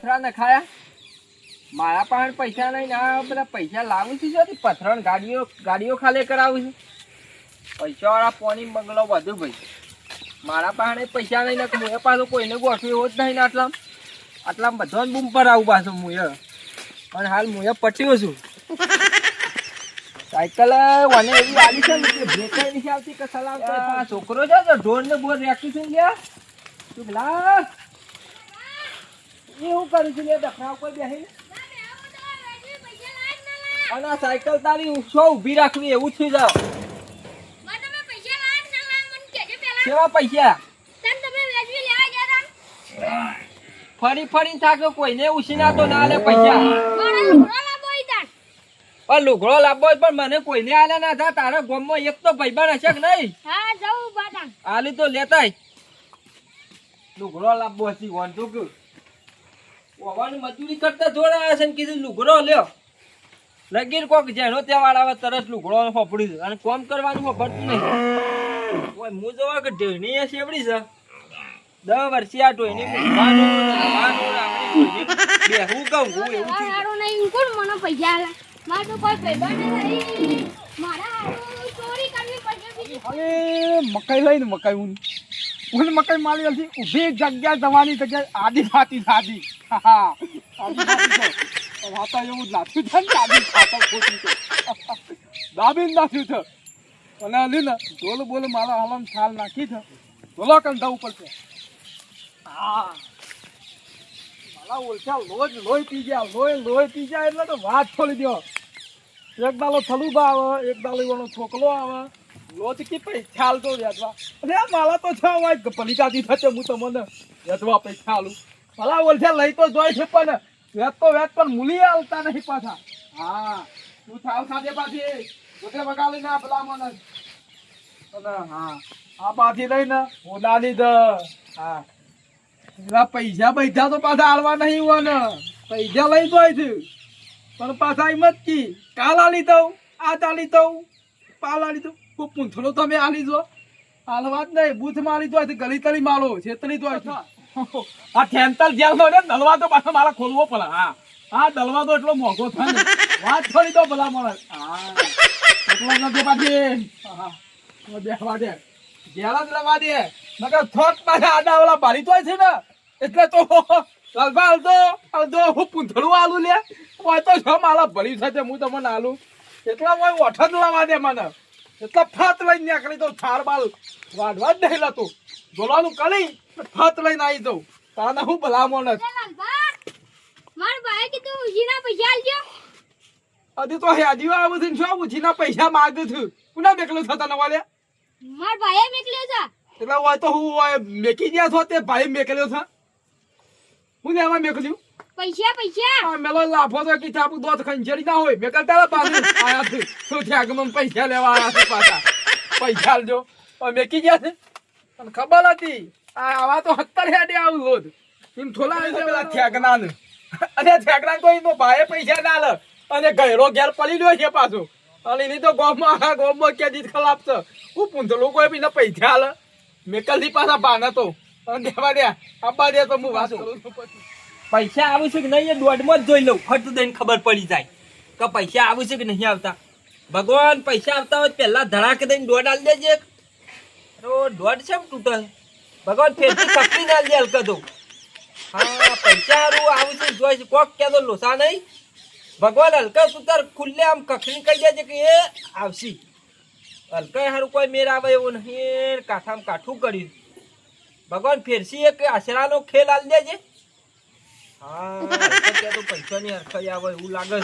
પથરા નખાયા? મારા પાસે પૈસા નહીં બધા પૈસા લાવું છું જો પથરણ ગાડીઓ ગાડીઓ ખાલી કરાવું છું? પૈસા વાળા પોની બંગલો બધું ભાઈ. મારા પાસે પૈસા નહીં નાખું એ પાછું કોઈને ગોઠવું એવો નહીં ને આટલા આટલા બધો બૂમ પર આવું પાછું હું એ. અને હાલ હું એ પટ્યો છું. સાયકલ મને એવી આવી છે ને બ્રેકર બ્રેક નથી આવતી કે સલામ છોકરો છે ઢોર ને બોર રેખતું છું ગયા તું પેલા એ હું કરું છું દખરા ઉપર બેસી અને આ સાયકલ તારી સો ઊભી રાખવી એવું થઈ જાવ કેવા પૈસા? ફરી ફરી થાકે કોઈને ઉછીના તો ના લે પૈસા. પણ લુગડો લાવવો પણ મને કોઈને આલે ના થા. તારા ગામમાં એક તો ભાઈબંધ હશે કે નહીં? આલી તો લેતાય લુગડો લાવવો હતી વાંધો કે ઓવાની મજૂરી કરતા જોડે આવે છે ને કીધું લુગડો લ્યો. લગીર કોક જેનો તહેવાર આવે તરત લુગડો ફફડી અને કોમ કરવાનું ફફડતું નહીં. ઓય હું જોવા કે ઢેણી એ શેવડી છે. દસ વર્ષે આ ઢોઈની મૂકવાનું ને રવાનું ને આપણી ઢોઈની બેહવું કહું હું એવું થયું હવે મકાઈ લઈને મકાઈ હું હું મકાઈ મારી હતી ઊભી જગ્યા જવાની જગ્યાએ આદિ ભાતી સાદી હા આડી ખાતી છે. પણ આ તો એવું જ નાખ્યું છે ને આડી ખાતા ખોટી છે. દાબીને નાખ્યું છે. અને હલી ને ડોલ બોલ મારા હાલમ છાલ નાખી છે. ડોલો કંધા ઉપર છે. હા. મારા ઓળખ્યા લોજ લોહી પી ગયા. લોહી લોહી પી ગયા એટલે તો વાત છોડી દો એક દાલો થલુબા આવે, એક દાલો એવાનો છોકલો આવે. લોટ કે પૈસા હાલતો વેચવા અરે માલા તો છે હોય પલિકાથી થશે હું તમને વેચવા પૈસા હાલું ભલા ઓલછે લઈ તો જોઈ છે પણ વેચ તો વેચ પણ મૂલી આવતા નહીં પાછા. હા, તું થાવ ખાધે પાછી. જોકે બગાડી ના ભલા મને હા, આ પાછી લઈને ઓલાની દ હા. પેલા પૈસા પૈસા તો પાછા હાલવા નહીં હોય પૈસા લઈ જોઈ છે. પણ પાછા એમ જ કી, કાલ આલી દઉં આ ચાલી દઉં પાલ આલી દઉં. કોઈ પૂંછડો તમે આલી દો. હાલવા જ નહીં, બૂથ મારી દો ગલી તરી મારો છેતરી તો આ ઠેંતલ જેલ નો ને તો પાછો મારા ખોલવો પડે. હા. હા, દલવા તો એટલો મોંઘો થાય વાત છોડી દો ભલા મળે હા. એટલો નથી પાછી. હા. દે. જેલા જ રવા દે. નકર થોક પાછા આડા ઓલા ભારી તો છે ને, એટલે તો લાલભા હાલતો હાલતો હું પૂંથળું આલું લે. હોય તો છ મારા ભરી થશે હું તમને આલું. એટલા હોય ઓઠ જ લાવવા દે મને. એટલા ફાત લઈને નીકળી દો થાર બાલ વાઢવા જ નહીં લતું. બોલવાનું કરી ફાત લઈને આવી દઉં તારા હું ભલામણ જ. હજી તો હેજી આ બધું શું? ઉછીના પૈસા માગું છું. પુના મેકલું થતા મેકલ્યો છે. એટલે હોય તો હું મેકી ગયા છો તે ભાઈ મેકલ્યો છે. હું ને એમાં મેકલ્યું? પૈસા પૈસા. આ મેલો લાફો તો કે ચાપુ દોત ખંજરી ના હોય. મેકલ તારા પાસે આયા છે. તું કે પૈસા લેવા આયા છે પાછા? પૈસા લેજો મેં કી ગયા છે. પણ ખબર હતી? આ આવા તો હત્તર હેડે આવું રોજ. એમ થોલા આવી છે પેલા થેગના ને. અને કોઈ તો ભાઈ પૈસા ના લે. અને ગયરો ઘેર પડી રહ્યો છે પાછો. અને એની તો ગોમમાં આખા ગોમમાં કે દીધ ખલાપ છે. હું પૂંધલો કોઈ બી પૈસા લે મેકલથી પાછા બાના તો અને દેવા દે આપવા દે તો હું વાત કરું છું. પછી પૈસા આવે છે કે નહીં એ દોઢમાં જ જોઈ લઉં. ફટ દઈને ખબર પડી જાય. કે પૈસા આવે છે કે નહીં આવતા? ભગવાન, પૈસા આવતા હોય પહેલાં ધડાકે દઈને દોઢ આલી દેજે અરે દોઢ છે તૂટે ભગવાન, ફેરથી કકડી ના લે હલકા તો. હા પૈસા હારું આવું છે જોઈ છે. કોક કહેતો, લોસા નહીં. ભગવાન હલકા સુતાર ખુલ્લે આમ કખણી કહી દેજે કે, એ, આવશી. હલકા હારું કોઈ મેર આવે એવું નહીં. કાઠામાં કાઠું કર્યું. ભગવાન ફેરસી એક આશરાનો ખેલ આલી દેજે. હા ત્યાં તો પૈસાની અરખાઈ આવે એવું લાગે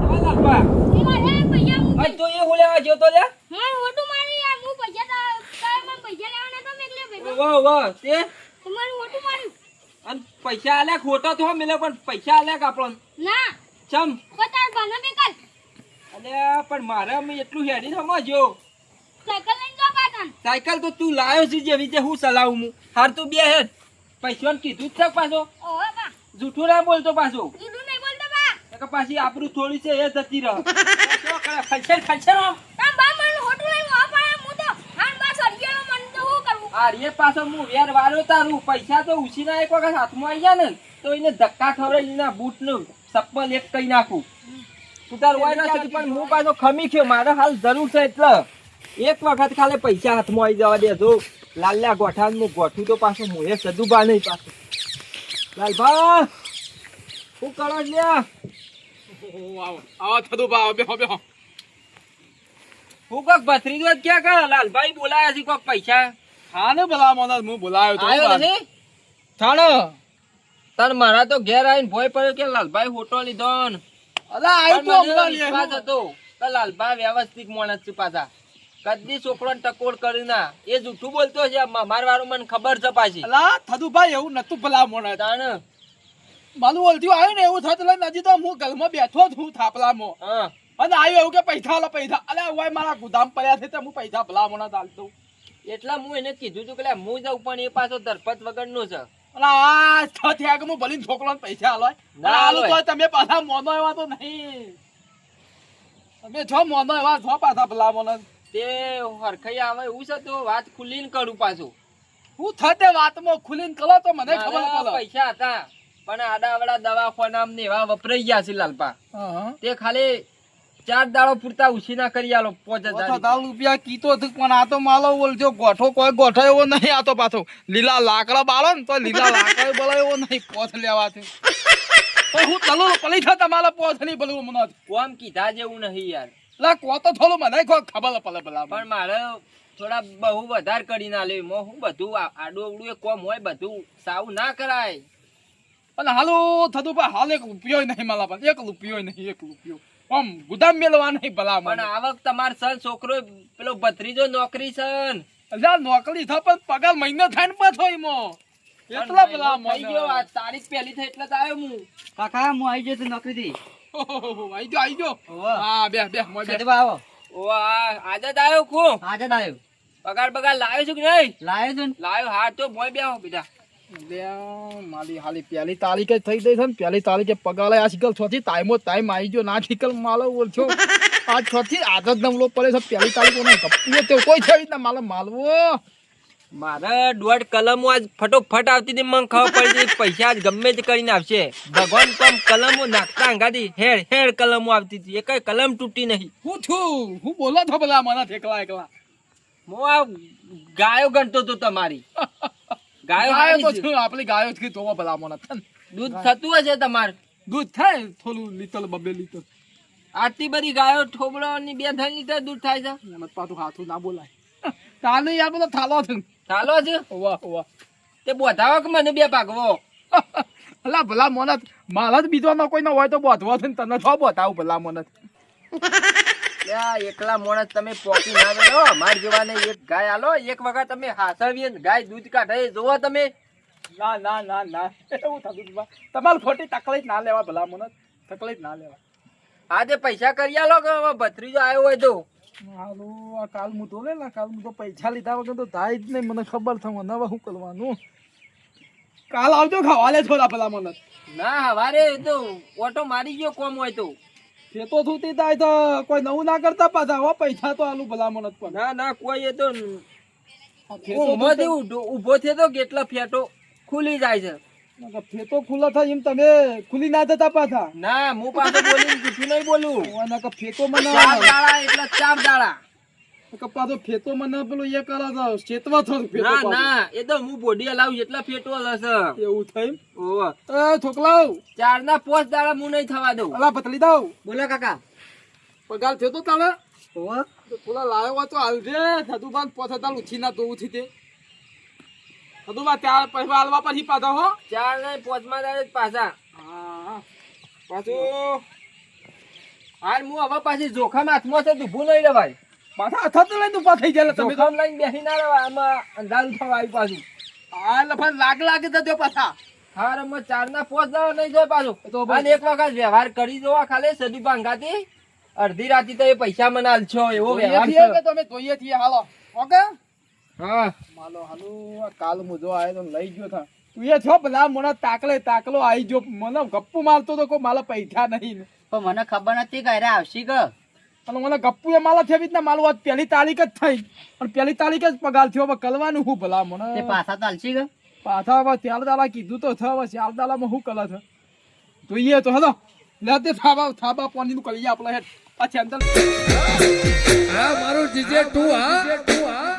પૈસા પૈસા પૈસા પૈસા આલ્યા ખોટો તો મિલે પણ પૈસા આલ્યા કાપડો ના. ચમ? પચાસ બાનો મેકલ અલ્યા પણ મારે અમે એટલું હેરી સમજો સાયકલ તો તું લાયો છે જેવી જે હું ચલાવું હું હાર તું બે હેડ. પૈસાને કીધું જ છે પાછો. જૂઠું ના બોલતો પાછો. પાછી આપણું થોડી છે એ જતી રહો. આકડા ખલશે ખલશે આમ. તાર બા મને હોટું લઈને વાપરા હું તો હાન બા સળિયાનો મને તો શું કરવું? આ રે પાછો હું વેર વાળો તારું. પૈસા તો ઉછીના એક વખત હાથમાં આવી જાય ને તો એને ધક્કા ખવડાવી એના બૂટનું ચપ્પલ એક કઈ નાખું. તું તાર હોય ના શકે પણ હું પાછો ખમી ગયો મારે હાલ જરૂર છે એટલે. એક વખત ખાલી પૈસા હાથમાં આવી જવા દેજો લાલ્યા ગોઠા હું ગોઠું તો પાછું એ સદુભા નહીં પાછું. લાલભા શું કરો લ્યા? આવો આવો બેહો બેહો. હું કોક ભત્રીજો જ ક્યાં કર લાલભાઈ બોલાયા છે કોક પૈસા. હા ને ભલા મોનસ હું બોલાયો તો આવ્યો નથી? થાણો તાર મારા તો ઘેર આવીને ભોય પડ્યો કે લાલભાઈ ફોટો લીધો ને. લે લાલભાઈ વ્યવસ્થિત માણસ છે પાછા. કદી છોકરોને ટકોર કરી ના. એ જૂઠું બોલતો છે માર વાળું મને ખબર છે પાછી. અલા થતું એવું નતું ભલા મોનસ તાણ. મારું ઓલથ્યું આવ્યું ને એવું થતું લઈને તો હું ગલમાં બેઠો છું થાપલામાં. હા. અને આવ્યું એવું કે પૈસા આલો પૈસા. અલે ઓય મારા ગુદામ પડ્યા છે તે હું પૈસા ભલા મોના દાલ એટલા હું એને કીધું છું કે લે હું જાઉં પણ એ પાછો ધરપત વગરનો છે. અને આ થયા કે હું ભલીને છોકરાને પૈસા આલો ના તો તમે પાછા મોનો એવા તો નહીં. તમે છો મોનો એવા છો પાછા ભલા મોના તે હરખાઈ આવે એવું છે તો વાત ખુલ્લીને કરું પાછું. હું થતે વાતમાં ખુલીને કરો તો મને ખબર પડે. પૈસા હતા પણ આડાવાળા દવાખાના ને એવા વપરાઈ ગયા છે લાલપા. તે ખાલી ચાર દાડો પૂરતા ઉછીના કરી આલો પોચ હજાર રૂપિયા કીતો હતો પણ આ તો માલો બોલજો ગોઠો કોઈ ગોઠો એવો નહીં આતો પાછો. લીલા લાકડા બાળો ને તો લીલા લાકડા બોલો એવો નહીં પોથ લેવાથી પણ હું તલો પલી થા તમારા પોથ નહીં બોલવું મને કોમ કીધા જેવું નહીં યાર. લા કો તો થોડું મને ખબર પડે ભલા. પણ મારે થોડા બહુ વધારે કરી ના લેવી. મો હું બધું આડું અવડું એ કોમ હોય બધું. સાવ ના કરાય. અને હાલો થતું પણ હાલ એક રૂપિયો નહીં મારા પણ એક રૂપિયો નહીં એક રૂપિયો. આમ ગુદામ મેળવા નહીં ભલા મને આવક તમાર સન છોકરો પેલો ભત્રીજો નોકરી સન. અલ્યા નોકરી થા પણ પગાર મહિનો થાય ને પાછો ઈમો એટલા પેલા થઈ ગયો આ તારીખ પહેલી થઈ એટલે તો આવ્યો હું. કાકા હું આવી ગયો છું નોકરીથી. ઓહોહો, આઈ ગયો આઈ ગયો. ઓહો. હા બે બે મો બે આવો. ઓ આજે જ આવ્યો ખું આજે જ આવ્યો. પગાર પગાર લાવ્યો છું કે નહીં? લાવ્યો છું લાવ્યો હા તો મોય આવો બેટા અલ્યા, હાલી પહેલી તારીખે થઈ ગઈ છે ને પહેલી તારીખે પગાર આ શીકલ છોથી ટાઈમો ટાઈમ આવી ગયો ના શીકલ માલો ઓછો આ છોથી આદત નવલો પડે છે પહેલી તારીખે નહીં કપીએ તે કોઈ છે માલો માલવો મારે દોઢ કલમો આજ ફટોફટ આવતી હતી મને ખબર પડી હતી પૈસા આજ ગમે તે કરીને આવશે. ભગવાન પણ કલમો નાખતા અંગાથી હેડ હેડ કલમો આવતી હતી. એક કલમ તૂટી નહીં. હું છું? હું બોલો છો પેલા મને એકલા એકલા? હું આ ગાયો ગણતો તો તમારી. ગાયો તો છું. આપણી ગાયો જ કીધું ભલા મને દૂધ થતું હશે તમારે? દૂધ થાય થોડું લીટર બબે લીટર. આટલી બધી ગાયો થોબડો ની બે ત્રણ લીટર દૂધ થાય છે? પાછું હાથું ના બોલાય. તાને યાર બધો થાલો છે થાલો છે? વાહ વાહ તે બોધાવો કે મને બે ભાગવો? અલા ભલા મોનત મારા જ બીજો કોઈ ન હોય તો બોધવો છે ને તને તો બોધાવું ભલા મોનત એકલા માણસ તમે પોકી ના ગયો. અમાર જેવાને એક ગાય આલો એક વખત તમે હાસવીએ ગાય દૂધ કાઢે. જોવો તમે. ના ના ના ના. એવું થતું બા. તમારે ખોટી તકલીફ ના લેવા ભલા મને તકલીફ ના લેવા. આજે પૈસા કરી આલો કે હવે ભત્રીજો આવ્યો હોય તો? હાલો આ કાલ હું તો લે ને કાલ હું તો પૈસા લીધા વગર તો થાય જ નહીં. મને ખબર થવા નવા શું કરવાનું? કાલ આવજો ખાવા લે થોડા ભલા મને ના હવારે તો ઓટો મારી ગયો કોમ હોય તો. ખેતો થૂતી થાય તો કોઈ નવું ના કરતા પાછા હો પૈસા તો આલુ ભલા મને પણ. ના ના કોઈ એ તો ઊભો થયો તો કેટલા ફેટો ખુલી જાય છે. ફેતો ખુલ્લા થાય એમ તમે ખુલી ના જતા પાછા. ના હું પાછો બોલી જૂઠું નહીં બોલું. ફેતો મને ચાર દાડા એટલે ચાર દાડા. નકર તો ફેતો મને પેલું એ કરે તો ચેતવા થોડું ફેતો ના ના એ તો હું બોડી હલાવું એટલા ફેટો હશે. એવું થઈ ઓહો. એ છોકલાઓ ચાર ના પોસ દાડા હું નહીં થવા દઉં. અલા પતલી દઉં. બોલો કાકા. પગાર થયો તો તારે? તો થોડા લાવ્યો તો હાલજે થતું પોતા તાલ ઉછી ના તો ઉછી તે. થતું બા ત્યાં પછી હાલવા પછી પાછા હો. ચાર નહીં પોચમાં દાડે જ પાછા. હા પાછું. હાલ હું હવે પાછી જોખમ હાથમાં છે ઊભું નહીં રહેવાય પાછા અથત લઈને ઊભા થઈ જાય તમે જોખમ લઈને બેસી ના રહેવાય આમાં અંધારું થવા આવી પાછું. હા લફા લાગ લાગે તો પાછા. હા રમત ચાર ના પાંચ દાડા નહીં જોય પાછું. તો એક વખત વ્યવહાર કરી જોવા ખાલી સદી ભાંગાતી. અડધી રાતે તો એ પૈસા મને આલશો એવો વ્યવહાર કે છે તમે જોઈએ છીએ હાલો. ઓકે? હા. માલો હાલો આ કાલ મુજો આયો તો લઈ ગયો થા. તું એ છો ભલા મને તાકલે તાકલો આવી ગયો. મને ગપ્પુ મારતો તો કોઈ મારા પૈસા નહીં. પણ મને ખબર નથી કે અરે આવશી કે? અને મને ગપ્પુ એ માલા થયા રીતના માલું આજ પહેલી તારીખ જ થઈ. પણ પહેલી તારીખ જ પગાર થયો હવે કલવાનું હું ભલા મને. પાછા ચાલશી કે? પાછા હવે ત્યાર દાડા કીધું તો થયો હવે ચાર દાડામાં શું કલા છે? જોઈએ તો હલો. લે તે થાબા થાબા પાણીનું કરીએ આપણે હેઠ. પાછી અંદર. હા મારું જીજે ટુ હા.